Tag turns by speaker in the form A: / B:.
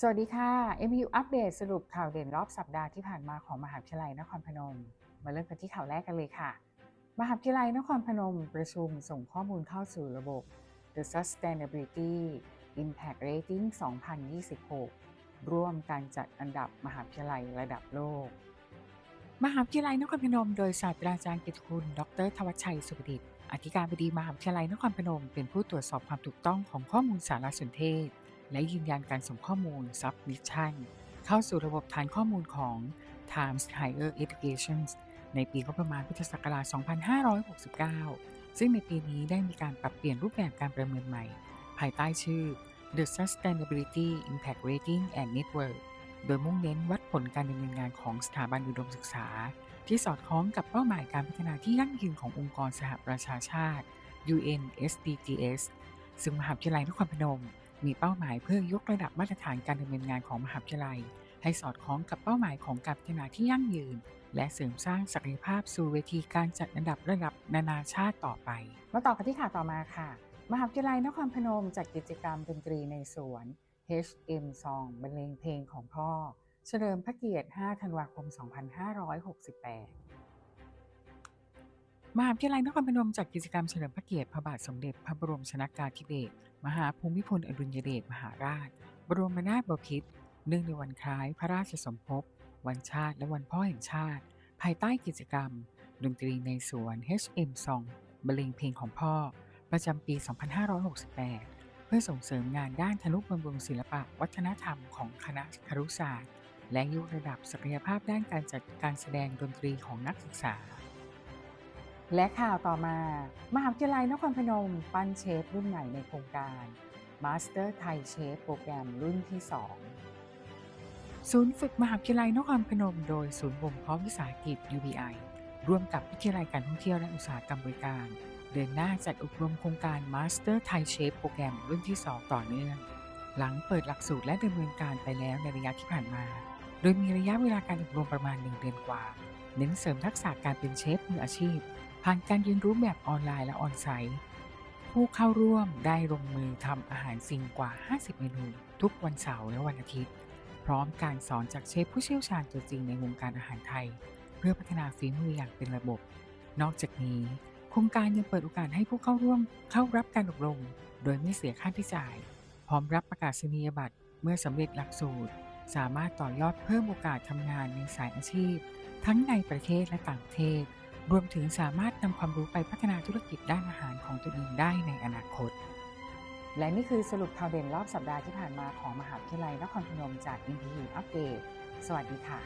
A: สวัสดีค่ะ MU อัปเดตสรุปข่าวเด่นรอบสัปดาห์ที่ผ่านมาของมหาวิทยาลัยนครพนม มาเริ่มกันที่ข่าวแรกกันเลยค่ะ มหาวิทยาลัยนครพนม ประชุมส่งข้อมูลเข้าสู่ระบบ The Sustainability Impact Rating 2026 ร่วมการจัดอันดับมหาวิทยาลัยระดับโลก มหาวิทยาลัยนครพนม โดยศาสตราจารย์กิตคุณ ดรทวัชชัยสุขดิตอธิการบดีมหาวิทยาลัยนครพนม เป็นผู้ตรวจสอบความถูกต้องของข้อมูลสารสนเทศ และยืนยันการส่งข้อมูล Submission เข้าสู่ระบบฐานข้อมูลของ Times Higher Education ในปีงบประมาณพุทธศักราช 2569 ซึ่งในปีนี้ได้มีการปรับเปลี่ยนรูปแบบการประเมินใหม่ ภายใต้ชื่อ The Sustainability Impact Rating and Network โดยมุ่งเน้นวัดผลการดำเนินงานของสถาบันอุดมศึกษา ที่สอดคล้องกับเป้าหมายการพัฒนาที่ยั่งยืนขององค์กรสหประชาชาติ UN SDGs ซึ่งมหาวิทยาลัยนครพนม มีเป้าหมายเพื่อยกระดับมาตรฐานการดำเนินงานของมหาวิทยาลัย ให้สอดคล้องกับเป้าหมายของการพัฒนาที่ยั่งยืน และเสริมสร้างศักยภาพสู่เวทีการจัดอันดับระดับนานาชาติต่อไป มาต่อกันที่ข่าวต่อมาค่ะ มหาวิทยาลัยนครพนมจัดกิจกรรมดนตรีในสวน HM Song บรรเลงเพลงของพ่อ เฉลิมพระเกียรติ 5 ธันวาคม 2568 มหาวิทยาลัยนครพนมจัดกิจกรรมเฉลิมพระเกียรติพระบาทสมเด็จพระบรมชนากาธิเบศรมหาภูมิพลอดุลยเดชมหาราช บรมนาถบพิตรเนื่องในวันคล้ายพระราชสมภพ วันชาติและวันพ่อแห่งชาติ ภายใต้กิจกรรม ดนตรีในสวน HM Song บรรเลงเพลงของพ่อ ประจำปี 2568 เพื่อส่งเสริมงานด้านทนุบำรุงศิลปะวัฒนธรรมของคณะครุศาสตร์ และยกระดับศักยภาพด้านการจัดการแสดงดนตรีของนักศึกษา และข่าวต่อมา มหาวิทยาลัยนครพนม ปั้นเชฟรุ่นใหม่ในโครงการ Master Thai Chef โปรแกรมรุ่นที่ 2 ศูนย์ฝึกมหาวิทยาลัยนครพนม โดยศูนย์บ่มเพาะวิสาหกิจ UBI ร่วมกับวิทยาลัยการท่องเที่ยวและอุตสาหกรรมบริการ เดินหน้าจัดอบรมโครงการ Master Thai Chef โปรแกรมรุ่นที่ 2 ต่อเนื่อง หลังเปิดหลักสูตรและดำเนินการไปแล้วในระยะที่ผ่านมา โดยมีระยะเวลาการอบรมประมาณ 1 เดือนกว่า เน้นเสริมทักษะการเป็นเชฟมืออาชีพ ผ่านการเรียนรู้แบบออนไลน์และออนไซต์ ผู้เข้าร่วมได้ลงมือทำอาหารสิ่งกว่า 50 เมนู ทุกวันเสาร์และวันอาทิตย์ พร้อมการสอนจากเชฟผู้เชี่ยวชาญตัวจริงในวงการอาหารไทย เพื่อพัฒนาฝีมืออย่างเป็นระบบ นอกจากนี้ โครงการยังเปิดโอกาสให้ผู้เข้าร่วมเข้ารับการอบรม โดยไม่เสียค่าใช้จ่าย พร้อมรับประกาศนียบัตรเมื่อสำเร็จหลักสูตร สามารถต่อยอดเพิ่มโอกาสทำงานในสายอาชีพ ทั้งในประเทศและต่างประเทศ รวมถึงสามารถนำความรู้ไปพัฒนาธุรกิจด้านอาหารของตัวเองได้ในอนาคต และนี่คือสรุปข่าวเด่นรอบสัปดาห์ที่ผ่านมาของมหาวิทยาลัยนครพนมจาก NTU อัปเดตสวัสดีค่ะ